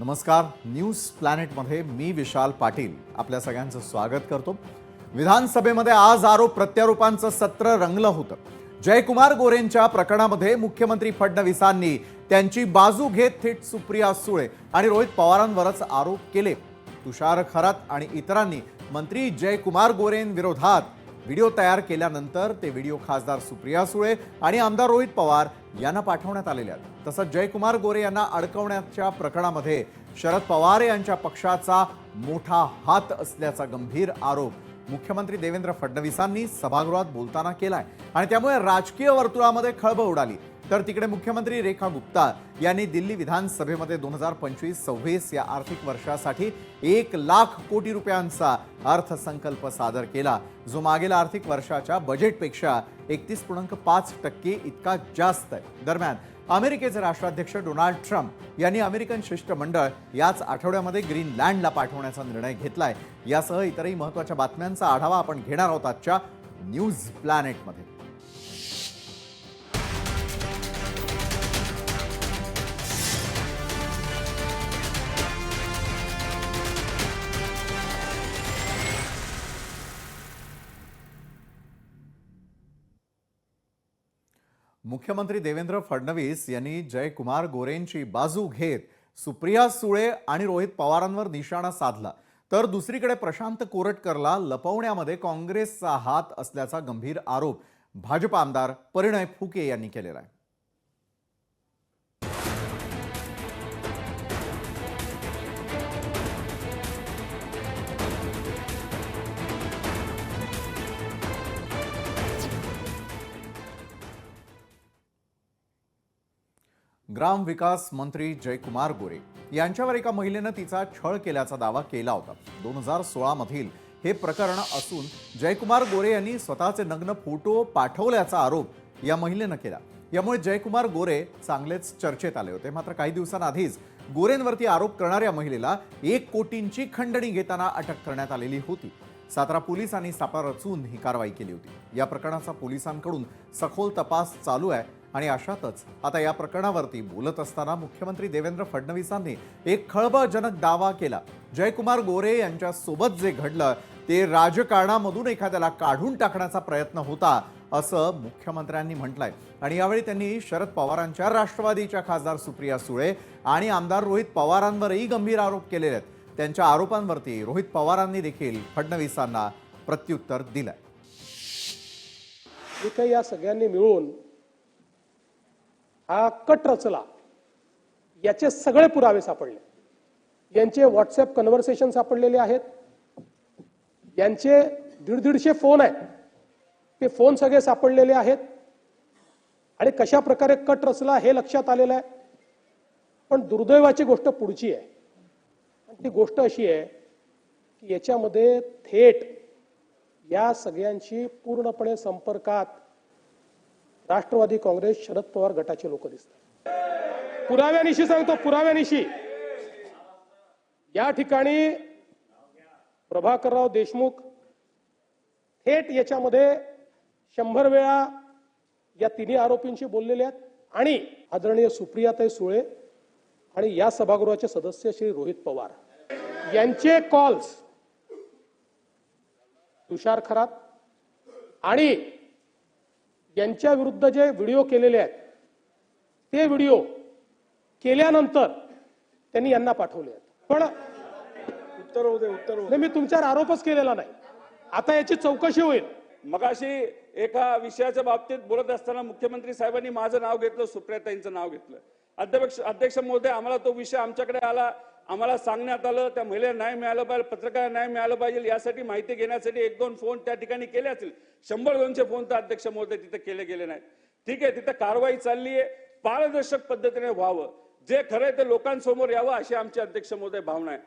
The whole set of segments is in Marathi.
नमस्कार. न्यूज प्लॅनेटमध्ये मी विशाल पाटील आपल्या सगळ्यांचं स्वागत करतो. विधानसभेमध्ये आज आरोप प्रत्यारोपांचं सत्र रंगलं होतं. जयकुमार गोरेंच्या प्रकरणामध्ये मुख्यमंत्री फडणवीसांनी त्यांची बाजू घेत थेट सुप्रिया सुळे आणि रोहित पवारांवरच आरोप केले. तुषार खरात आणि इतरांनी मंत्री जयकुमार गोरेंविरोधात व्हिडिओ तयार केल्यानंतर ते व्हिडिओ खासदार सुप्रिया सुळे आणि आमदार रोहित पवार यांना पाठवण्यात आलेले आहेत. तसंच जयकुमार गोरे यांना अडकवण्याच्या प्रकरणामध्ये शरद पवार यांच्या पक्षाचा मोठा हात असल्याचा गंभीर आरोप मुख्यमंत्री देवेंद्र फडणवीसांनी सभागृहात बोलताना केलाय. आणि त्यामुळे राजकीय वर्तुळामध्ये खळबळ उडाली. तर तिकडे मुख्यमंत्री रेखा गुप्ता यांनी दिल्ली विधानसभेमध्ये दोन हजार पंचवीस सव्वीस या आर्थिक वर्षासाठी एक लाख कोटी रुपयांचा अर्थसंकल्प सादर केला जो मागील आर्थिक वर्षाच्या बजेटपेक्षा एकतीस पूर्णांक पाच टक्के इतका जास्त आहे. दरम्यान अमेरिकेचे राष्ट्राध्यक्ष डोनाल्ड ट्रम्प यांनी अमेरिकन शिष्टमंडळ याच आठवड्यामध्ये ग्रीनलँडला पाठवण्याचा निर्णय घेतलाय. यासह इतरही महत्त्वाच्या बातम्यांचा आढावा आपण घेणार आहोत आजच्या न्यूज प्लॅनेटमध्ये. मुख्यमंत्री देवेंद्र फडणवीस यांनी जयकुमार गोरेंची बाजू घेत सुप्रिया सुळे आणि रोहित पवारांवर निशाणा साधला. तर दुसरीकडे प्रशांत कोरटकरला लपवण्यामध्ये काँग्रेसचा हात असल्याचा गंभीर आरोप भाजप आमदार परिणय फुके यांनी केलेला आहे. ग्रामविकास मंत्री जयकुमार गोरे यांच्यावर एका महिलेनं तिचा छळ केल्याचा दावा केला होता. दोन हजार सोळामधील हे प्रकरण असून जयकुमार गोरे यांनी स्वतःचे नग्न फोटो पाठवल्याचा आरोप या महिलेनं केला. यामुळे जयकुमार गोरे चांगलेच चर्चेत आले होते. मात्र काही दिवसांआधीच गोरेंवरती आरोप करणाऱ्या महिलेला एक कोटींची खंडणी घेताना अटक करण्यात आलेली होती. सातारा पोलिसांनी सापळा रचून ही कारवाई केली होती. या प्रकरणाचा पोलिसांकडून सखोल तपास चालू आहे. आणि अशातच आता या प्रकरणावरती बोलत असताना मुख्यमंत्री देवेंद्र फडणवीसांनी एक खळबळजनक दावा केला. जयकुमार गोरे यांच्या सोबत जे घडलं ते राजकारणामधून एखाद्याला काढून टाकण्याचा प्रयत्न होता असं मुख्यमंत्र्यांनी म्हटलंय. आणि यावेळी त्यांनी शरद पवारांच्या राष्ट्रवादीच्या खासदार सुप्रिया सुळे आणि आमदार रोहित पवारांवरही गंभीर आरोप केलेले आहेत. त्यांच्या आरोपांवरती रोहित पवारांनी देखील फडणवीसांना प्रत्युत्तर दिलं जे या सगळ्यांनी मिळून हा कट रचला. याचे सगळे पुरावे सापडले. यांचे व्हॉट्सअप कन्व्हर्सेशन सापडलेले आहेत. यांचे दीड दीडशे फोन आहेत. ते फोन सगळे सापडलेले आहेत. आणि कशा प्रकारे कट रचला हे लक्षात आलेलं आहे. पण दुर्दैवाची गोष्ट पुढची आहे. आणि ती गोष्ट अशी आहे की याच्यामध्ये थेट या सगळ्यांशी पूर्णपणे संपर्कात राष्ट्रवादी काँग्रेस शरद पवार गटाचे लोक दिसतात. पुराव्यानिशी सांगतो पुराव्यानिशी. या ठिकाणी प्रभाकरराव देशमुख थेट याच्यामध्ये शंभर वेळा या तिन्ही आरोपींशी बोललेले आहेत. आणि आदरणीय सुप्रियाताई सुळे आणि या सभागृहाचे सदस्य श्री रोहित पवार. यांचे कॉल्स तुषार खरात आणि यांच्या विरुद्ध जे व्हिडिओ केलेले आहेत ते व्हिडिओ केल्यानंतर त्यांनी यांना पाठवले आहेत. पण उत्तर होऊ दे उत्तर मी तुमच्यावर आरोपच केलेला नाही. आता याची चौकशी होईल. मगाशी एका विषयाच्या बाबतीत बोलत असताना मुख्यमंत्री साहेबांनी माझं नाव घेतलं सुप्रियाताईंचं नाव घेतलं. अध्यक्ष अध्यक्ष महोदय आम्हाला तो विषय आमच्याकडे आला. आम्हाला सांगण्यात आलं त्या महिलेला न्याय मिळालं पाहिजे पत्रकार न्याय मिळालं पाहिजे यासाठी माहिती घेण्यासाठी एक दोन फोन त्या ठिकाणी केले असतील. शंभर दोनशे फोन तर अध्यक्ष महोदय तिथे केले गेले नाहीत. ठीक आहे तिथे कारवाई चालली आहे. पारदर्शक पद्धतीने व्हावं. जे खरंय ते लोकांसमोर यावं अशी आमची अध्यक्ष महोदय भावना आहे.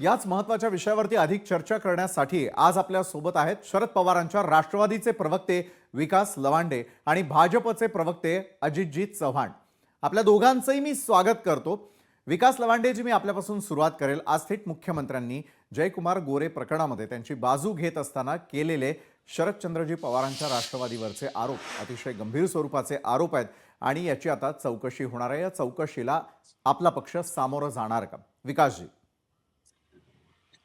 याच महत्त्वाच्या विषयावरती अधिक चर्चा करण्यासाठी आज आपल्यासोबत आहेत शरद पवारांच्या राष्ट्रवादीचे प्रवक्ते विकास लवांडे आणि भाजपचे प्रवक्ते अजितजीत चव्हाण. आपल्या दोघांचंही मी स्वागत करतो. विकास लवांडेजी मी आपल्यापासून सुरुवात करेल. आज थेट मुख्यमंत्र्यांनी जयकुमार गोरे प्रकरणामध्ये त्यांची बाजू घेत असताना केलेले शरदचंद्रजी पवारांच्या राष्ट्रवादीवरचे आरोप अतिशय गंभीर स्वरूपाचे आरोप आहेत आणि याची आता चौकशी होणार आहे. या चौकशीला आपला पक्ष सामोरं जाणार का? विकासजी.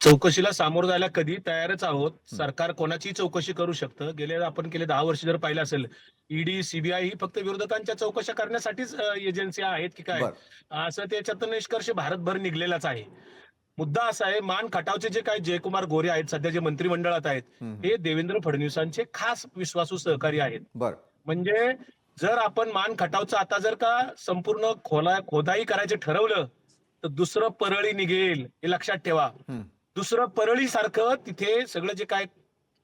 चौकशीला सामोरं जायला कधी तयारच आहोत. सरकार कोणाची चौकशी करू शकतं. गेले आपण गेले दहा वर्ष जर पाहिलं असेल ईडी सीबीआय ही फक्त विरोधकांच्या चौकशा करण्यासाठीच एजन्सी आहेत की काय? असं त्याच्यातून निष्कर्ष भारतभर निघलेलाच आहे. मुद्दा असा आहे मान खटावचे जे काही जयकुमार गोरे आहेत सध्या जे मंत्रिमंडळात आहेत. हे देवेंद्र फडणवीसांचे खास विश्वासू सहकारी आहेत. म्हणजे जर आपण मान खटावचं आता जर का संपूर्ण खोला खोदाई करायचं ठरवलं तर दुसरं परळी निघेल हे लक्षात ठेवा. दुसरं परळी सारखं तिथे सगळं जे काय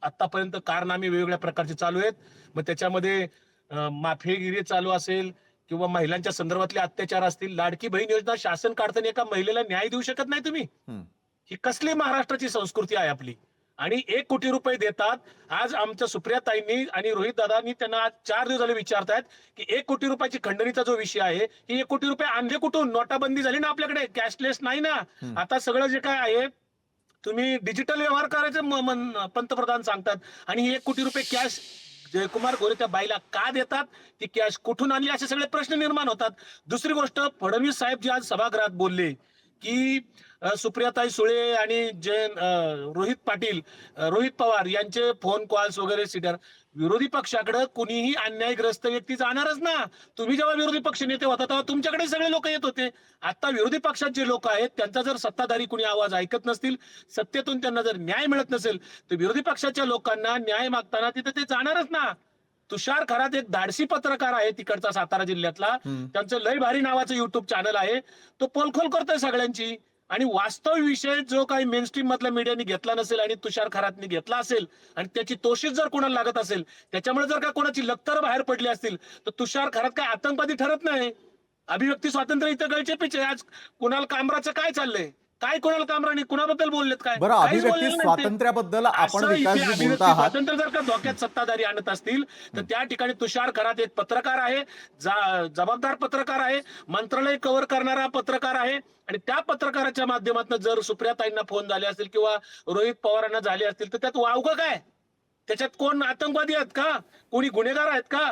आतापर्यंत कारनामे वेगवेगळ्या प्रकारचे चालू आहेत. मग त्याच्यामध्ये अं, माफियागिरी चालू असेल किंवा महिलांच्या संदर्भातले अत्याचार असतील लाडकी बहीण योजना शासन काढताना एका महिलेला न्याय देऊ शकत नाही तुम्ही. ही कसली महाराष्ट्राची संस्कृती आहे आपली? आणि एक कोटी रुपये देतात. आज आमच्या सुप्रियाताईंनी आणि रोहित दादांनी त्यांना आज चार दिवस झाले विचारतायत की एक कोटी रुपयाची खंडणीचा जो विषय आहे ही एक कोटी रुपये आणले कुठून? नोटाबंदी झाली ना आपल्याकडे कॅशलेस नाही ना. आता सगळं जे काय आहे तुम्ही डिजिटल व्यवहार करायचे मन- पंतप्रधान सांगतात. आणि एक कोटी रुपये कॅश जयकुमार गोरे त्या बाईला का देतात? ती कॅश कुठून आणली? असे सगळे प्रश्न निर्माण होतात. दुसरी गोष्ट फडणवीस साहेब जे आज सभागृहात बोलले की सुप्रियाताई सुळे आणि जय रोहित पाटील रोहित पवार यांचे फोन कॉल्स वगैरे सीडर विरोधी पक्षाकडे कुणीही अन्यायग्रस्त व्यक्ती जाणारच ना. तुम्ही जेव्हा विरोधी पक्ष नेते होता तेव्हा तुमच्याकडे सगळे लोक येत होते. आता विरोधी पक्षात जे लोक आहेत त्यांचा जर सत्ताधारी कुणी आवाज ऐकत नसतील सत्तेतून त्यांना जर न्याय मिळत नसेल तर विरोधी पक्षाच्या लोकांना न्याय मागताना तिथे ते जाणारच ना. तुषार खरात एक धाडसी पत्रकार आहे तिकडचा सातारा जिल्ह्यातला. त्यांचं लय भारी नावाचं युट्यूब चॅनल आहे. तो पोलखोल करतोय सगळ्यांची. आणि वास्तव विषय जो काही मेन स्ट्रीम मधल्या मीडियाने घेतला नसेल आणि तुषार खरातने घेतला असेल आणि त्याची तोशीच जर कोणाला लागत असेल त्याच्यामुळे जर का कोणाची लक्तर बाहेर पडली असतील तर तुषार खरात काय आतंकवादी ठरत नाही. अभिव्यक्ती स्वातंत्र्य इथं गळचे आज कुणाल कामराचं काय चाललंय? काय कुणाल कामराने? कुणाबद्दल बोललेत काय? बरं काहीच अभिव्यक्ती बोललेलं नाही ते. स्वातंत्र्याबद्दल आपण असं इथे विकासजी बोलत अभिव्यक्ती आहात. स्वातंत्र्य जर का धोक्यात सत्ताधारी आणत असतील तर त्या ठिकाणी तुषार खरात एक पत्रकार आहे जा- जबाबदार पत्रकार आहे मंत्रालय कव्हर करणारा पत्रकार आहे आणि त्या पत्रकाराच्या माध्यमातून जर सुप्रियाताईंना फोन झाले असतील किंवा रोहित पवारांना झाले असतील तर त्यात वावगं काय? त्याच्यात कोण आतंकवादी आहेत का? कोणी गुन्हेगार आहेत का?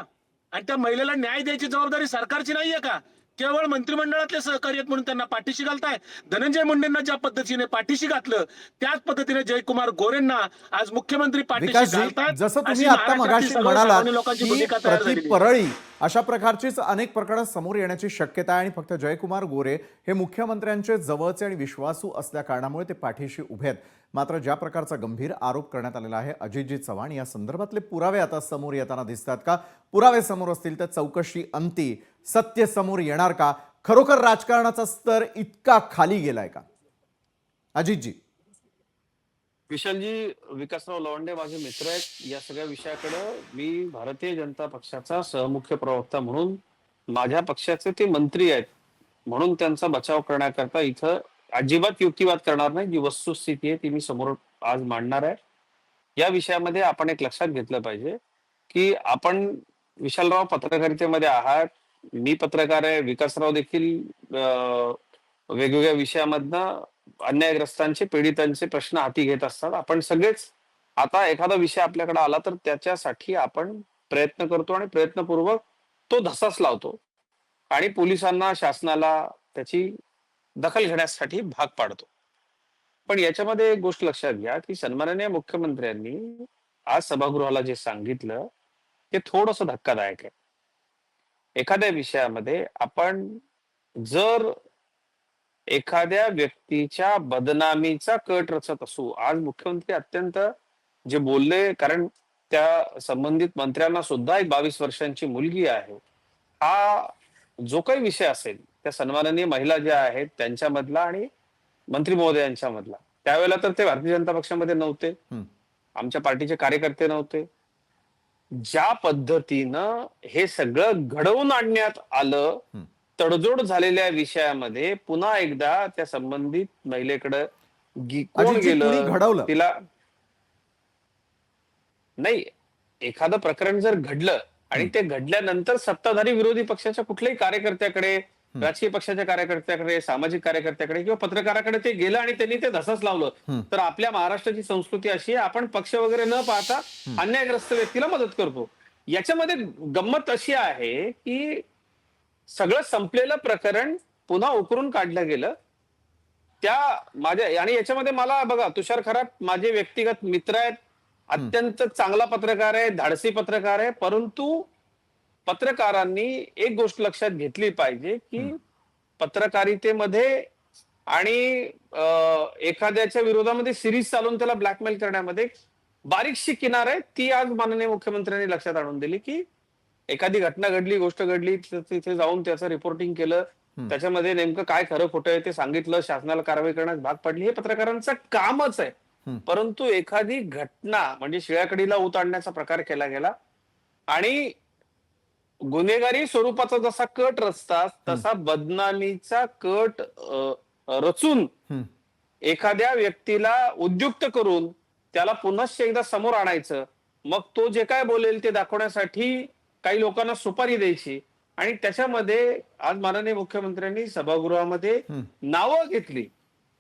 आणि त्या महिलेला न्याय द्यायची जबाबदारी सरकारची नाहीये का? केवळ मंत्रिमंडळातले सहकारी आहेत म्हणून त्यांना पाठीशी घालताय. धनंजय मुंडेंना ज्या पद्धतीने पाठीशी घातलं त्याच पद्धतीने जयकुमार गोरेंना आज मुख्यमंत्री पाठीशी घालतात. जसं तुम्ही आता मगाशी म्हणालात लोकांची. परळी अशा प्रकारचीच अनेक प्रकरणं समोर येण्याची शक्यता आहे आणि फक्त जयकुमार गोरे हे मुख्यमंत्र्यांचे जवळचे आणि विश्वासू असल्या कारणामुळे ते पाठीशी उभे आहेत. मात्र ज्या प्रकारचा गंभीर आरोप करण्यात आलेला आहे अजितजी चव्हाण या संदर्भातले पुरावे आता समोर येताना दिसतात का? पुरावे समोर असतील तर चौकशी अंती सत्य समोर येणार का? खरोखर राजकारणाचा स्तर इतका खाली गेलाय का? अजितजी. विशालजी विकासराव लवंडे माझे मित्र आहेत. या सगळ्या विषयाकडे मी भारतीय जनता पक्षाचा सहमुख्य प्रवक्ता म्हणून माझ्या पक्षाचे ते मंत्री आहेत. म्हणून त्यांचा बचाव करण्याकरता इथं अजिबात युक्तिवाद करणार नाही. जी वस्तुस्थिती आहे ती मी समोर आज मांडणार आहे. या विषयामध्ये आपण एक लक्षात घेतलं पाहिजे की आपण विशालराव पत्रकारितेमध्ये आहात. मी पत्रकार आहे. विकासराव देखील अं, वेगवेगळ्या विषयामधनं अन्यायग्रस्तांचे पीडितांचे प्रश्न हाती घेत असतात. आपण सगळेच आता एखादा विषय आपल्याकडे आला तर त्याच्यासाठी आपण प्रयत्न करतो आणि प्रयत्नपूर्वक तो धसाच लावतो. आणि पोलिसांना शासनाला त्याची दखल घेण्यासाठी भाग पाडतो. पण याच्यामध्ये एक गोष्ट लक्षात घ्या की सन्माननीय मुख्यमंत्र्यांनी आज सभागृहाला जे सांगितलं ते थोडस धक्कादायक आहे. एखाद्या विषयामध्ये आपण जर एखाद्या व्यक्तीच्या बदनामीचा कट रचत असू आज मुख्यमंत्री अत्यंत जे बोलले कारण त्या संबंधित मंत्र्यांना सुद्धा एक बावीस वर्षांची मुलगी आहे हा जो काही विषय असेल त्या सन्माननीय महिला ज्या आहेत त्यांच्यामधला आणि मंत्री महोदयांच्या मधला त्यावेळेला तर ते भारतीय जनता पक्षामध्ये नव्हते. आमच्या पार्टीचे कार्यकर्ते नव्हते. ज्या पद्धतीनं हे सगळं घडवून आणण्यात आलं. तडजोड झालेल्या विषयामध्ये पुन्हा एकदा त्या संबंधित महिलेकडे गी- कोण अजितजी, कुणी गेलं घडवलं? तिला नाही एखादं प्रकरण जर घडलं आणि ते घडल्यानंतर सत्ताधारी विरोधी पक्षाच्या कुठल्याही कार्यकर्त्याकडे राजकीय पक्षाच्या कार्यकर्त्याकडे सामाजिक कार्यकर्त्याकडे किंवा पत्रकाराकडे ते गेलं आणि त्यांनी ते धसच लावलं. तर आपल्या महाराष्ट्राची संस्कृती अशी आहे आपण पक्ष वगैरे न पाहता अन्यायग्रस्त व्यक्तीला मदत करतो. याच्यामध्ये गंमत अशी आहे की सगळं संपलेलं प्रकरण पुन्हा उकरून काढलं गेलं. त्या माझ्या आणि याच्यामध्ये मला बघा तुषार खरात माझे व्यक्तिगत मित्र आहेत अत्यंत चांगला पत्रकार आहे धाडसी पत्रकार आहे परंतु पत्रकारांनी एक गोष्ट लक्षात घेतली पाहिजे की पत्रकारितेमध्ये आणि एखाद्याच्या विरोधामध्ये सिरीज चालून त्याला ब्लॅकमेल करण्यामध्ये बारीकशी किनार आहे ती आज माननीय मुख्यमंत्र्यांनी लक्षात आणून दिली की एखादी घटना घडली गोष्ट घडली तिथे जाऊन त्याचं रिपोर्टिंग केलं त्याच्यामध्ये नेमकं काय खरं खोटं आहे ते सांगितलं शासनाला कारवाई करण्यास भाग पडली हे पत्रकारांचं कामच आहे. परंतु एखादी घटना म्हणजे शिळ्याकडीला ऊत आणण्याचा प्रकार केला गेला आणि गुन्हेगारी स्वरूपाचा जसा कट रचतात तसा बदनामीचा कट रचून. एखाद्या व्यक्तीला उद्युक्त करून त्याला पुनश्च एकदा समोर आणायचं. मग तो जे काय बोलेल ते दाखवण्यासाठी काही लोकांना सुपारी द्यायची. आणि त्याच्यामध्ये आज माननीय मुख्यमंत्र्यांनी सभागृहामध्ये. नावं घेतली.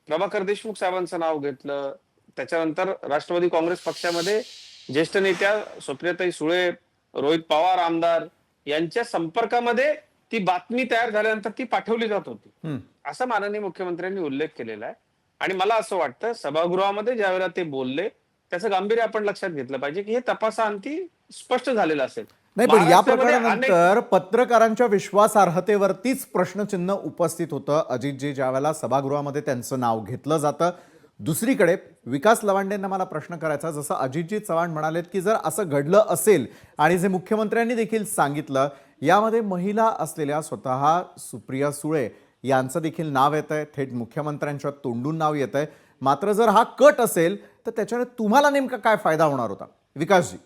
प्रभाकर देशमुख साहेबांचं नाव घेतलं. त्याच्यानंतर राष्ट्रवादी काँग्रेस पक्षामध्ये ज्येष्ठ नेत्या सुप्रियाताई सुळे रोहित पवार आमदार यांच्या संपर्कामध्ये ती बातमी तयार झाल्यानंतर ती पाठवली जात होती. असा माननीय मुख्यमंत्र्यांनी उल्लेख केलेला आहे. आणि मला असं वाटतं सभागृहामध्ये ज्यावेळेला ते बोलले त्याचं गांभीर्य आपण लक्षात घेतलं पाहिजे की हे तपासाअंती स्पष्ट झालेलं असेल. नाही पण या प्रकरणानंतर पत्रकारांच्या विश्वासार्हतेवरतीच प्रश्नचिन्ह उपस्थित होतं. अजितजी ज्यावेळेला सभागृहामध्ये त्यांचं नाव घेतलं जातं दुसरीकडे विकास लवांडेंना मला प्रश्न करायचा जसं अजितजी चव्हाण म्हणालेत की जर असं घडलं असेल आणि जे मुख्यमंत्र्यांनी देखील सांगितलं यामध्ये महिला असलेल्या स्वतः सुप्रिया सुळे यांचं देखील नाव येत आहे थेट मुख्यमंत्र्यांच्या तोंडून नाव येत आहे मात्र जर हा कट असेल तर त्याच्याने तुम्हाला नेमका काय फायदा होणार होता? विकासजी.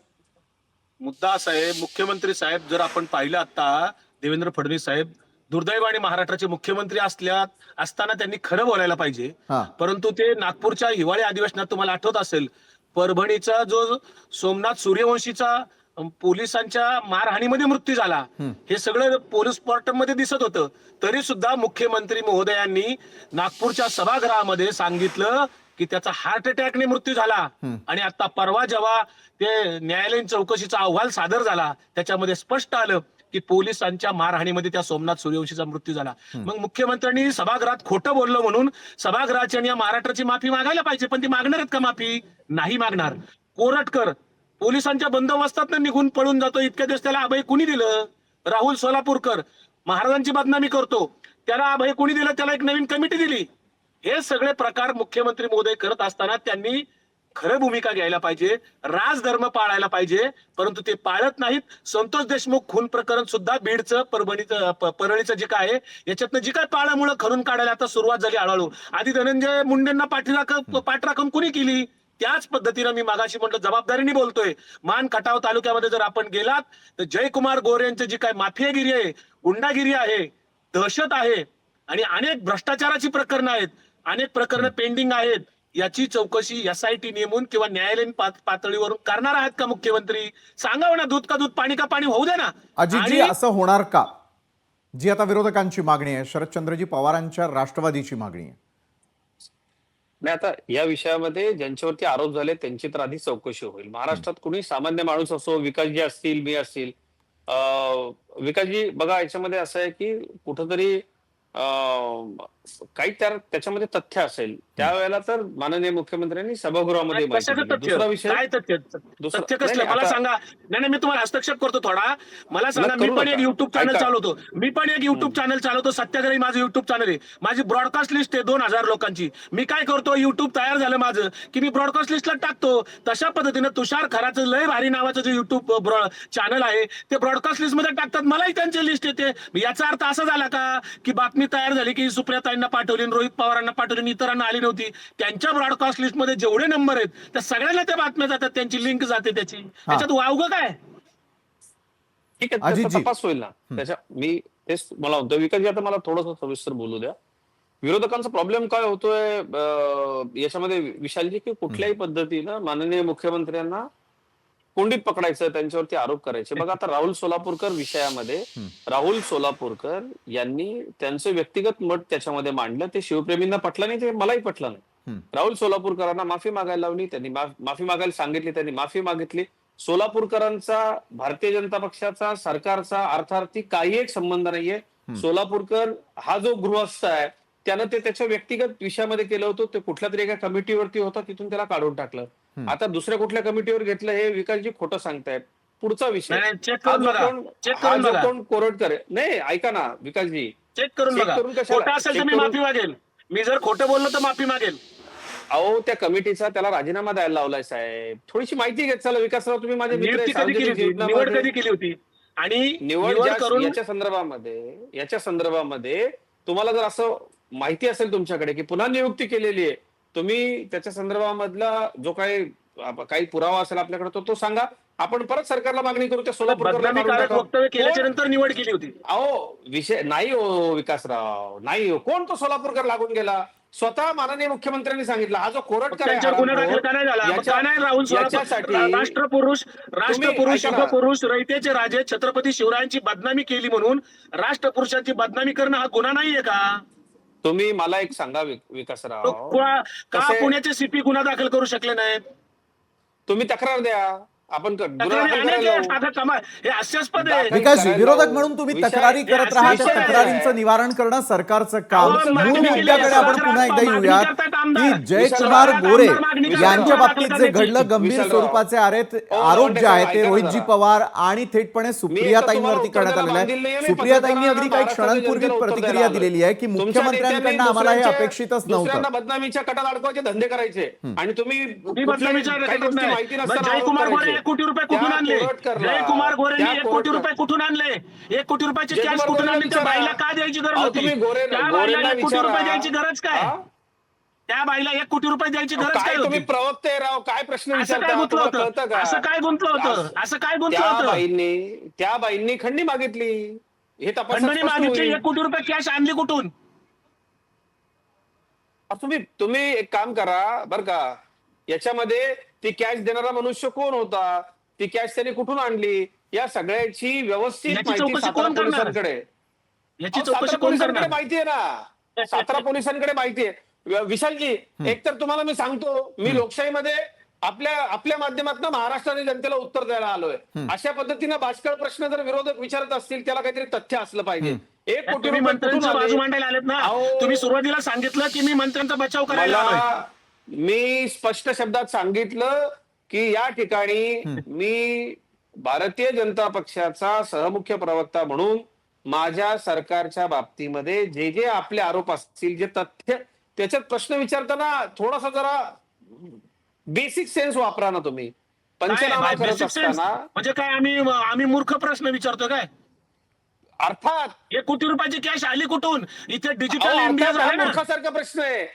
मुद्दा असा आहे मुख्यमंत्री साहेब जर आपण पाहिलं आता देवेंद्र फडणवीस साहेब दुर्दैवाने महाराष्ट्राचे मुख्यमंत्री असल्या असताना त्यांनी खरं बोलायला पाहिजे. हा. परंतु ते नागपूरच्या हिवाळी अधिवेशनात तुम्हाला आठवत असेल परभणीचा जो सोमनाथ सूर्यवंशीचा अं, पोलिसांच्या मारहाणीमध्ये मृत्यू झाला हे सगळं पोलीसमध्ये दिसत होतं. तरी सुद्धा मुख्यमंत्री महोदयांनी नागपूरच्या सभागृहामध्ये सांगितलं की त्याचा हार्ट अटॅकने मृत्यू झाला. आणि आता परवा जेव्हा ते न्यायालयीन चौकशीचा अहवाल सादर झाला त्याच्यामध्ये स्पष्ट आलं की पोलिसांच्या मारहाणीमध्ये त्या सोमनाथ सूर्यवंशीचा मृत्यू झाला. मग मुख्यमंत्र्यांनी सभागृहात खोटं बोललं म्हणून सभागृहाची आणि या महाराष्ट्राची माफी मागायला पाहिजे पण ती मागणार आहेत का माफी? नाही मागणार. कोरटकर पोलिसांच्या बंदोबस्तात निघून पळून जातो. इतक्या दिवस त्याला अभय कुणी दिलं? राहुल सोलापूरकर. महाराजांची बदनामी करतो. त्याला अभय कुणी दिलं? त्याला एक नवीन कमिटी दिली. हे सगळे प्रकार मुख्यमंत्री महोदय करत असताना त्यांनी खरं भूमिका घ्यायला पाहिजे राजधर्म पाळायला पाहिजे परंतु ते पाळत नाहीत. संतोष देशमुख खून प्रकरण सुद्धा बीडचं परभणीचं परळीचं जे काय आहे याच्यातनं जी काय पाळामुळं खरून काढायला आता सुरुवात झाली हळूहळू आधी धनंजय मुंडेंना पाठीराख पाठराखण कुणी केली? त्याच पद्धतीनं मी मागाशी म्हटलं जबाबदारीने बोलतोय. मान खटाव तालुक्यामध्ये जर आपण गेलात तर जयकुमार गोरे यांची जी काय माफियागिरी आहे गुंडागिरी आहे दहशत आहे आणि अनेक भ्रष्टाचाराची प्रकरणं आहेत अनेक प्रकरणं पेंडिंग आहेत. याची चौकशी एसआयटी नेमून किंवा न्यायालयीन पात- पातळीवरून करणार आहात का मुख्यमंत्री? सांगावं ना दूध का दूध पाणी का पाणी होऊ दे ना. अजितजी असं होणार का? जी आता विरोधकांची मागणी आहे शरदचंद्रजी पवारांच्या राष्ट्रवादीची मागणी आहे. नाही आता या विषयामध्ये ज्यांच्यावरती आरोप झाले त्यांची तर आधी चौकशी होईल. महाराष्ट्रात कुणी सामान्य माणूस असो विकासजी असतील मी असतील. अं, विकासजी बघा याच्यामध्ये असं आहे की कुठंतरी अं, काही त्या त्याच्यामध्ये तथ्य असेल. त्यावेळेला तर माननीय मुख्यमंत्र्यांनी सभागृहामध्ये दुसरा विषय? काय तथ्य? कसलं? मला सांगा. नाही नाही मी तुम्हाला हस्तक्षेप करतो थोडा. मला सांगा मी पण एक. YouTube channel. चालवतो. मी पण एक युट्यूब चॅनल चालवतो. सत्याग्रही माझं युट्यूब चॅनल आहे. माझी ब्रॉडकास्ट लिस्ट आहे दोन हजार लोकांची. मी काय करतो? युट्यूब तयार झालं माझं की मी ब्रॉडकास्ट लिस्टला टाकतो. तशा पद्धतीनं तुषार खराचं लय भारी नावाचं जे युट्यूब चॅनल आहे ते ब्रॉडकास्ट लिस्टमध्ये टाकतात. मलाही त्यांची लिस्ट येते. याचा अर्थ असा झाला का की बातमी तयार झाली की सुप्रियाताईंना पाठवली रोहित पवारांना पाठवली इतरांना आली नव्हती. त्यांच्या ब्रॉडकास्ट लिस्टमध्ये जेवढे नंबर आहेत त्या सगळ्यांना त्या बातम्या जातात त्यांची लिंक जाते त्याची. त्याच्यात वावगं काय? ठीक आहे. तपास होईल ना. त्याच्या मी तेच मला म्हणतो विकासजी आता मला थोडस सविस्तर बोलू द्या. विरोधकांचा प्रॉब्लेम काय होतोय? याच्यामध्ये विशालजी की कुठल्याही पद्धतीनं माननीय मुख्यमंत्र्यांना कोंडीत पकडायचं त्यांच्यावरती आरोप करायचे. बघा आता राहुल सोलापूरकर विषयामध्ये राहुल सोलापूरकर यांनी त्यांचं व्यक्तिगत मत त्याच्यामध्ये मांडलं. ते शिवप्रेमींना पटलं नाही ते मलाही पटलं नाही. राहुल सोलापूरकरांना माफी मागायला लावली त्यांनी माफ- माफी मागायला सांगितली त्यांनी माफी मागितली. सोलापूरकरांचा भारतीय जनता पक्षाचा सरकारचा अर्थार्थी काही एक संबंध नाहीये. सोलापूरकर हा जो गृहस्थ आहे त्यानं ते त्याच्या व्यक्तिगत विषयामध्ये केलं होतं ते कुठल्या तरी एका कमिटीवरती होता तिथून त्याला काढून टाकलं. आता दुसऱ्या कुठल्या कमिटीवर घेतलं हे विकासजी खोटं सांगतायत. पुढचा विषय. हा. कोण check हा करून जो बघा. कोण कोरटकर आहे नाही ऐका ना विकासजी. चेक करून? खोटं असेल तर मी करून- माफी मागेल. मी जर खोटं बोललो तर माफी मागेल. अहो त्या कमिटीचा त्याला राजीनामा द्यायला लावलाय साहेब. थोडीशी माहिती घेत चला विकासराव तुम्ही माझे निवड कधी केली होती? आणि निवड करून याच्या संदर्भामध्ये याच्या संदर्भामध्ये तुम्हाला जर असं माहिती असेल तुमच्याकडे की पुन्हा नियुक्ती केलेली आहे. तुम्ही त्याच्या संदर्भामधला जो काही काही पुरावा असेल आपल्याकडे तो तो सांगा. आपण परत सरकारला मागणी करू त्या. वक्तव्य केल्याच्यानंतर निवड केली होती. अहो विषय नाही हो विकासराव. नाही हो. कोण तो सोलापूरकर लागून गेला? स्वतः माननीय मुख्यमंत्र्यांनी सांगितलं. हा जो कोरटकर आहे त्यांच्यावर गुन्हा हरामखोर, दाखल का नाही झाला? मग याच्या- का नाही राहुल याच्यासाठी सोलापूर राष्ट्रपुरुष राष्ट्रपुरुष. युगपुरुष रयतेचे राजे छत्रपती शिवरायांची बदनामी केली म्हणून राष्ट्रपुरुषांची बदनामी करणं हा गुन्हा नाहीये का? तुम्ही मला एक सांगा विकासराव. का पुण्याचे सीपी गुन्हा दाखल करू शकले नाहीत? तुम्ही तक्रार द्या. आपण हे करायला विरोधक. म्हणून तुम्ही तक्रारी करत राहा त्या. तक्रारींचं निवारण करणं सरकारचं काम मूळ. मुद्द्याकडे आपण पुन्हा एकदा येऊयात. की जयकुमार गोरे. यांच्या बाबतीत जे. घडलं गंभीर. स्वरूपाचे आरे- ओ, आरोप जे आहेत ते रोहितजी. पवार आणि थेटपणे सुप्रियाताईंवरती करण्यात आलेलं. आहे सुप्रियाताईंनी अगदी काही क्षणांपूर्वी प्रतिक्रिया दिलेली आहे की तुमच्या मुख्यमंत्र्यांकडनं आम्हाला हे अपेक्षितच नव्हतं बदनामीच्या कटात अडकवायचे धंदे करायचे आणि तुम्ही. माहिती नसताना एक कोटी रुपये कुठून आणले? जयकुमार गोरेंनी एक कोटी रुपये कुठून आणले? एक कोटी रुपयाची कॅश कुठून आणली? त्या. बाईला का द्यायची गरज होती? त्या बाईला एक कोटी. रुपये द्यायची गरज काय? त्या बाईला एक कोटी रुपये द्यायची गरज काय तुम्ही प्रवक्ते राव? काय प्रश्न असं काय गुंतलं होतं? असं काय गुंतलं होतं? असं काय गुंतलं त्या होतं? बाईंनी त्या बाईंनी खंडी मागितली. हे खंडणी मागितली. एक कोटी रुपये कॅश आणली कुठून? तुम्ही तुम्ही एक काम करा बर का? याच्यामध्ये ती कॅश देणारा मनुष्य कोण होता? ती कॅश त्याने कुठून आणली? या सगळ्याची व्यवस्थित माहिती सातारा? पोलिसांकडे. याची अहो, चौकशी सातारा कोण पोलिसांकडे करणार? माहिती आहे ना. सातारा पोलिसांकडे माहिती आहे. विशालजी एकतर तुम्हाला मी सांगतो मी लोकशाहीमध्ये आपल्या आपल्या माध्यमातून महाराष्ट्राने जनतेला उत्तर द्यायला आलोय. अशा पद्धतीनं बाष्कळ प्रश्न जर विरोधक विचारत असतील त्याला काहीतरी तथ्य असलं पाहिजे. एक कोटी तुम्ही रुपये कुठून मंत्र्यांची बाजू आले? मांडायला आलेत ना. अहो. तुम्ही सुरुवातीला सांगितलं की मी मंत्र्यांचा बचाव करायला मी स्पष्ट शब्दात सांगितलं की या ठिकाणी मी भारतीय जनता पक्षाचा सहमुख्य प्रवक्ता म्हणून माझ्या सरकारच्या बाबतीमध्ये जे जे आपले आरोप असतील जे तथ्य त्याच्यात प्रश्न विचारताना थोडासा जरा बेसिक सेन्स वापरा ना तुम्ही. पंचनामा करत? असताना म्हणजे काय आम्ही आम्ही मूर्ख प्रश्न विचारतो काय? अर्थात एक कोटी रुपयाची कॅश आली कुठून? इथे डिजिटल मूर्खासारखा प्रश्न आहे.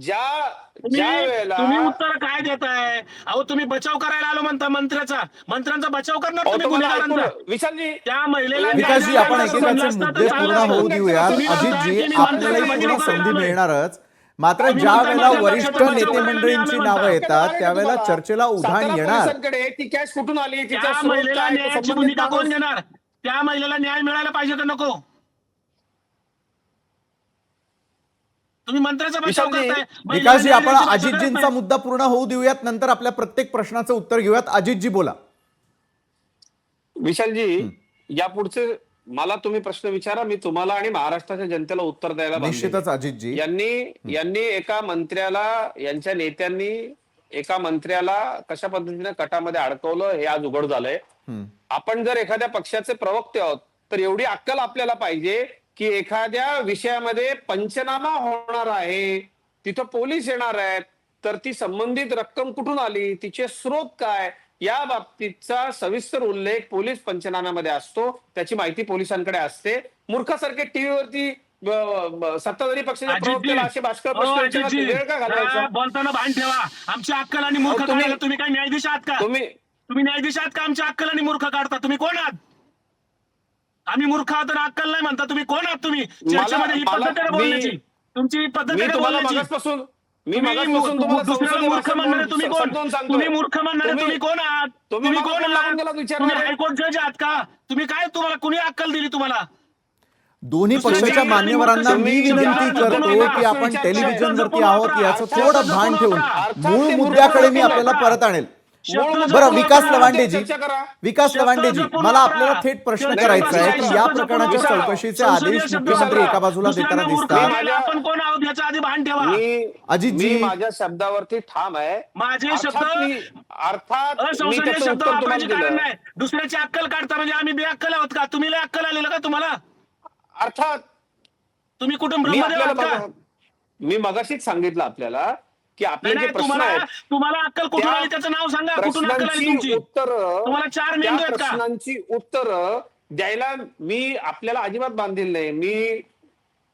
ज्या वेळेला तुम्ही उत्तर काय देताय? अहो तुम्ही बचाव करायला आलो म्हणता मंत्र्याचा. मंत्र्यांचा बचाव करणार तुम्ही गुन्हेगारांचा? विशालजी त्या महिलेला विकासजी आपण एकेकाचे मुद्दे तर पूर्ण होऊ. देऊयात. अजितजी पुन्हा संधी. मिळणारच. मात्र ज्या वेळेला वरिष्ठ नेते मंडळींची नावं. येतात त्यावेळेला चर्चेला उधाण येणार. ती कॅश कुठून आली? तिचा त्या स्रोत महिलेला काय, तो न्यायाची संबंधित भूमिका कोण माणूस- घेणार. त्या महिलेला न्याय मिळायला पाहिजे का नको. तुम्ही मंत्र्याचा बचाव करताय. विकासजी आपण अजितजींचा. मुद्दा पूर्ण होऊ देऊयात नंतर आपल्या प्रत्येक प्रश्नाचं उत्तर घेऊयात. अजितजी बोला. विशालजी या पुढचे मला तुम्ही प्रश्न विचारा मी तुम्हाला आणि महाराष्ट्राच्या जनतेला उत्तर द्यायला. निश्चितच अजितजी. यांनी यांनी एका मंत्र्याला यांच्या नेत्यांनी एका मंत्र्याला कशा पद्धतीने कटामध्ये अडकवलं हे आज उघड झालंय. आपण जर एखाद्या पक्षाचे प्रवक्ते आहोत तर एवढी अक्कल आपल्याला पाहिजे की एखाद्या विषयामध्ये पंचनामा होणार आहे तिथं पोलीस येणार आहेत तर ती संबंधित रक्कम कुठून आली तिचे स्रोत काय या बाबतीतचा सविस्तर उल्लेख पोलीस पंचनाम्यामध्ये असतो. त्याची माहिती पोलिसांकडे असते. मूर्खासारखे टीव्हीवरती सत्ताधारी पक्षाच्या प्रवक्त्याला असे भास्कर हो, प्रश्न वेळ का घालवायचा? बोलताना भान ठेवा. आमची अक्कल आणि मूर्ख तुम्ही काय न्यायाधीश आहात का? तुम्ही तुम्ही न्यायाधीश आहात का? आमच्या अक्कल आणि मूर्ख काढता. तुम्ही कोण आहात? आम्ही मूर्ख आहात आणि अक्कल नाही म्हणता. तुम्ही कोण आहात तुम्ही? चर्चेमध्ये ही मला- पद्धत आहे का मी- बोलण्याची. तुमची ही पद्धत मी आहे का तुम्हाला बोलण्याची. मागासपासून मी तुम्ही मागासपासून तुम्हाला दुसऱ्याला संसदेत मूर्ख म्हणणारे तुम्ही कोण? समजावून सांगतोय. तुम्ही मूर्ख म्हणणारे तुम्ही- तुम्ही कोण आहात? तुम्ही कोण लागून आहात? गेलात विचारणारे? तुम्ही हायकोर्ट जज आहात का? तुम्ही काय तुम्हाला कुणी अक्कल दिली तुम्हाला? दोन्ही दुसऱ्या पक्षाच्या मान्यवरांना मी तुम्ही विनंती करतो की आपण विचार- टेलिव्हिजनवरती आहोत याचं अर्थात थोडं भान ठेवून अर्थात मूळ ते मुद्द्याकडे मी आपल्याला परत आणेल. बरं विकास. लवांडेजी विकास लवांडेजी मला. आपल्याला थेट प्रश्न करायचा आहे की या प्रकरणाच्या. चौकशीचे आदेश मुख्यमंत्री. एका बाजूला देताना दिसतात. बनायला आपण कोण आहोत याचा आधी भान ठेवा. मी अजितजी. माझ्या शब्दावरती ठाम आहे. माझे अर्थात शब्द मी अर्थात दुसऱ्याची अक्कल काढता म्हणजे आम्ही बेअक्कल आहोत का? तुम्ही अक्कल आलेलं का तुम्हाला? अर्थात तुम्ही कुठून मी मगाशीच सांगितलं आपल्याला की आपले जे प्रश्न तुम्हाला आहेत तुम्हाला अक्कल कुठून आली त्याचं नाव सांगा कुठून अक्कल आली तुमची? उत्तर तुम्हाला चार मेंदू आहेत का? प्रश्नांची उत्तर द्यायला मी आपल्याला अजिबात बांधील नाही. मी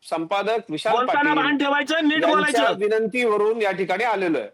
संपादक विशाल पाटील ठेवायचं नीट बोलायचं. विनंतीवरून या ठिकाणी आलेलो आहे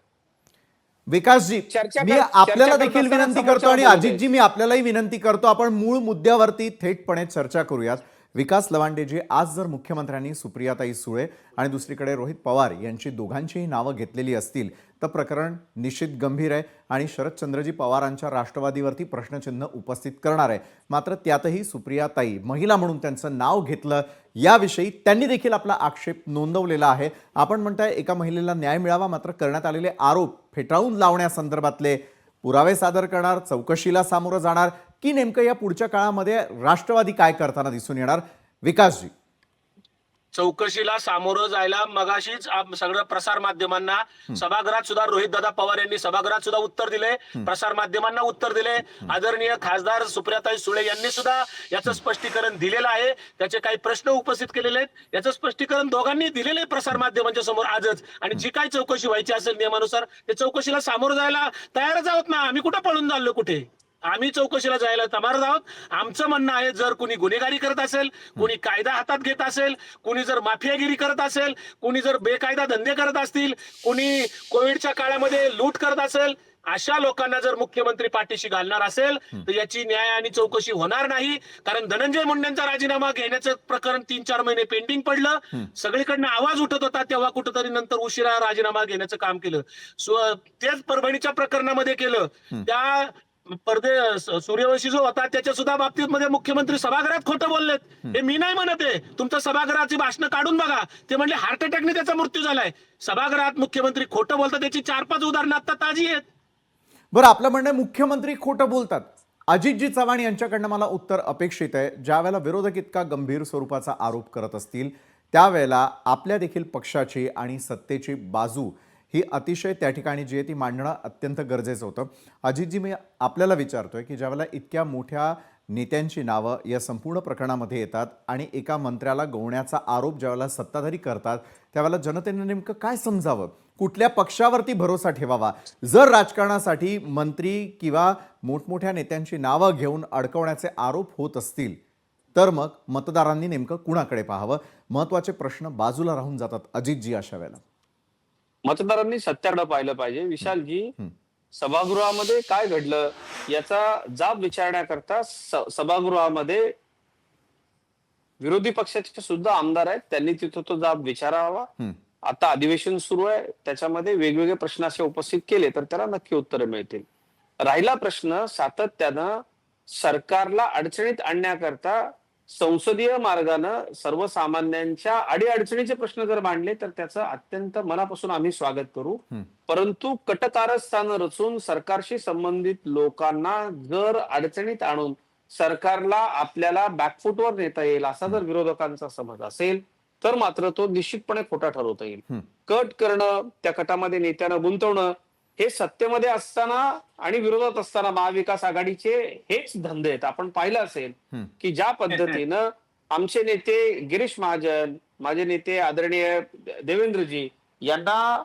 विकासजी चर्चा मी आपल्याला देखील विनंती करतो आणि. अजितजी मी आपल्यालाही विनंती करतो. आपण मूळ मुद्द्यावरती थेटपणे चर्चा करूयात. विकास लवांडेजी आज जर मुख्यमंत्र्यांनी सुप्रियाताई सुळे आणि दुसरीकडे रोहित पवार यांची दोघांचीही नावं घेतलेली असतील तर प्रकरण निश्चित गंभीर आहे आणि शरदचंद्रजी पवारांच्या राष्ट्रवादीवरती प्रश्नचिन्ह उपस्थित करणार आहे. मात्र त्यातही सुप्रियाताई महिला म्हणून त्यांचं नाव घेतलं याविषयी त्यांनी देखील आपला आक्षेप नोंदवलेला आहे. आपण म्हणताय एका महिलेला न्याय मिळावा मात्र करण्यात आलेले आरोप फेटाळून लावण्यासंदर्भातले पुरावे सादर करणार चौकशीला सामोरं जाणार की नेमकं या पुढच्या काळामध्ये राष्ट्रवादी काय करताना दिसून येणार? विकासजी. चौकशीला सामोरं जायला मगाशीच सगळं प्रसार माध्यमांना सभागृहात सुद्धा रोहित दादा पवार यांनी सभागृहात सुद्धा उत्तर दिले. प्रसार माध्यमांना उत्तर दिले. आदरणीय खासदार सुप्रियाताई सुळे यांनी सुद्धा याचं स्पष्टीकरण दिलेलं आहे. त्याचे काही प्रश्न उपस्थित केलेले आहेत. याचं स्पष्टीकरण दोघांनी दिलेले आहे प्रसार माध्यमांच्या समोर आजच. आणि जी काही चौकशी व्हायची असेल नियमानुसार ते चौकशीला सामोरं जायला तयारच आहोत ना. आम्ही कुठं पळून चाललो कुठे? आम्ही चौकशीला जायला तमारच आहोत. आमचं म्हणणं आहे जर कुणी गुन्हेगारी करत असेल कुणी कायदा हातात घेत असेल कुणी जर माफियागिरी करत असेल कुणी जर बेकायदा धंदे करत असतील कुणी कोविडच्या काळामध्ये लूट करत असेल अशा लोकांना जर मुख्यमंत्री पाठीशी घालणार असेल तर याची न्याय आणि चौकशी होणार नाही. कारण धनंजय मुंडेंचा राजीनामा घेण्याचं प्रकरण तीन चार महिने पेंडिंग पडलं. सगळीकडनं आवाज उठत होता तेव्हा कुठंतरी नंतर उशिरा राजीनामा घेण्याचं काम केलं. तेच परभणीच्या प्रकरणामध्ये केलं. त्या परदे सूर्यवंशी जो होता त्याच्या सुद्धा बाबतीत मध्ये मुख्यमंत्री सभागृहात खोटं बोललेत. हे मी नाही म्हणत आहे. तुमचं सभागृहाची भाषणं काढून बघा. ते म्हणले हार्ट अटॅकने त्याचा मृत्यू झालाय. सभागृहात मुख्यमंत्री खोटं बोलतात त्याची चार पाच उदाहरणं आता ताजी आहेत. बरं आपलं म्हणणं मुख्यमंत्री खोटं बोलतात. अजितजी चव्हाण यांच्याकडनं मला उत्तर अपेक्षित आहे. ज्या वेळेला विरोधक इतका गंभीर स्वरूपाचा आरोप करत असतील त्यावेळेला आपल्या देखील पक्षाची आणि सत्तेची बाजू ही अतिशय त्या ठिकाणी जी आहे ती मांडणं अत्यंत गरजेचं होतं. अजितजी मी आपल्याला विचारतोय की ज्यावेळेला इतक्या मोठ्या नेत्यांची नावं या संपूर्ण प्रकरणामध्ये येतात आणि एका मंत्र्याला गवण्याचा आरोप ज्यावेळेला सत्ताधारी करतात त्यावेळेला जनतेने नेमकं काय समजावं? कुठल्या पक्षावरती भरोसा ठेवावा? जर राजकारणासाठी मंत्री किंवा मोठमोठ्या नेत्यांची नावं घेऊन अडकवण्याचे आरोप होत असतील तर मग मतदारांनी नेमकं कुणाकडे पाहावं? महत्त्वाचे प्रश्न बाजूला राहून जातात अजितजी अशा वेळेला. मतदारांनी सत्याकडे पाहिलं पाहिजे. विशालजी सभागृहामध्ये काय घडलं? याचा जाब विचारण्याकरता सभागृहामध्ये विरोधी पक्षाचे सुद्धा आमदार आहेत. त्यांनी तिथं तो जाब विचारावा. आता अधिवेशन सुरू आहे. त्याच्यामध्ये वेगवेगळे प्रश्न असे उपस्थित केले तर त्याला नक्की उत्तरं मिळतील. राहिला प्रश्न सातत्यानं सरकारला अडचणीत आणण्याकरता संसदीय मार्गानं सर्वसामान्यांच्या अडीअडचणीचे प्रश्न जर मांडले तर त्याचं अत्यंत मनापासून आम्ही स्वागत करू. परंतु कटकारस्थान रचून सरकारशी संबंधित लोकांना जर अडचणीत आणून सरकारला आपल्याला बॅकफुटवर नेता येईल असा जर विरोधकांचा समज असेल तर मात्र तो निश्चितपणे खोटा ठरवता येईल. कट करणं त्या कटामध्ये नेत्यानं गुंतवणं हे सत्तेमध्ये असताना आणि विरोधात असताना महाविकास आघाडीचे हेच धंदे आहेत आपण पाहिलं असेल. की ज्या पद्धतीनं आमचे नेते गिरीश महाजन माझे नेते आदरणीय देवेंद्रजी यांना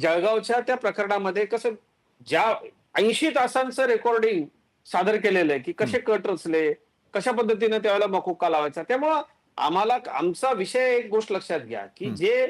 जळगावच्या त्या प्रकरणामध्ये कसं ज्या ऐंशी तासांचं रेकॉर्डिंग सादर केलेलं आहे की कसे कट रचले कशा पद्धतीनं त्यावेळेला मकुक्का लावायचा त्यामुळं आम्हाला आमचा विषय एक गोष्ट लक्षात घ्या की जे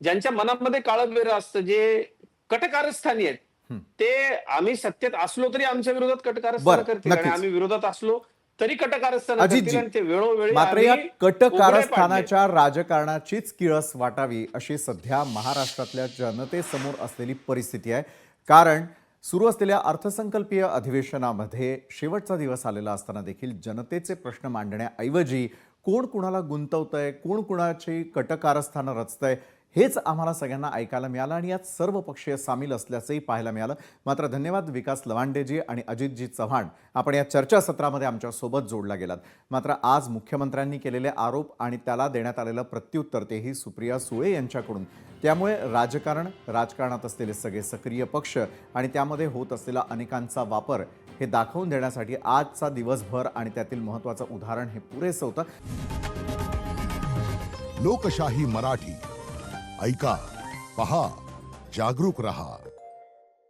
ज्यांच्या मनामध्ये काळं असतं जे कटकारस्थानी आहेत. ते आम्ही सत्तेत असलो तरी आमच्या विरोधात कटकारस्थान करतील आणि. आम्ही विरोधात असलो तरी कटकारस्थान अजितजी, करतील आणि ते वेळोवेळी मात्र या कटकारस्थानाच्या राजकारणाचीच किळस वाटावी अशी सध्या महाराष्ट्रातल्या जनतेसमोर असलेली परिस्थिती आहे कारण सुरू असलेल्या अर्थसंकल्पीय अधिवेशनामध्ये शेवटचा दिवस आलेला असताना देखील जनतेचे प्रश्न मांडण्याऐवजी कोण कुणाला गुंतवतंय कोण कुणाची कटकारस्थानं रचतंय हेच आम्हाला सगळ्यांना ऐकायला मिळालं आणि यात सर्व पक्षीय सामील असल्याचंही पाहायला मिळालं. मात्र धन्यवाद विकास लवांडेजी आणि अजितजी चव्हाण. आपण या चर्चासत्रामध्ये आमच्यासोबत जोडला गेलात. मात्र आज मुख्यमंत्र्यांनी केलेले आरोप आणि त्याला देण्यात आलेलं प्रत्युत्तर तेही सुप्रिया सुळे यांच्याकडून. त्यामुळे राजकारण राजकारणात असलेले सगळे सक्रिय पक्ष आणि त्यामध्ये होत असलेला अनेकांचा वापर हे दाखवून देण्यासाठी आजचा दिवसभर आणि त्यातील महत्त्वाचं उदाहरण हे पुरेसं होतं. लोकशाही मराठी. ऐका पहा जागरूक रहा.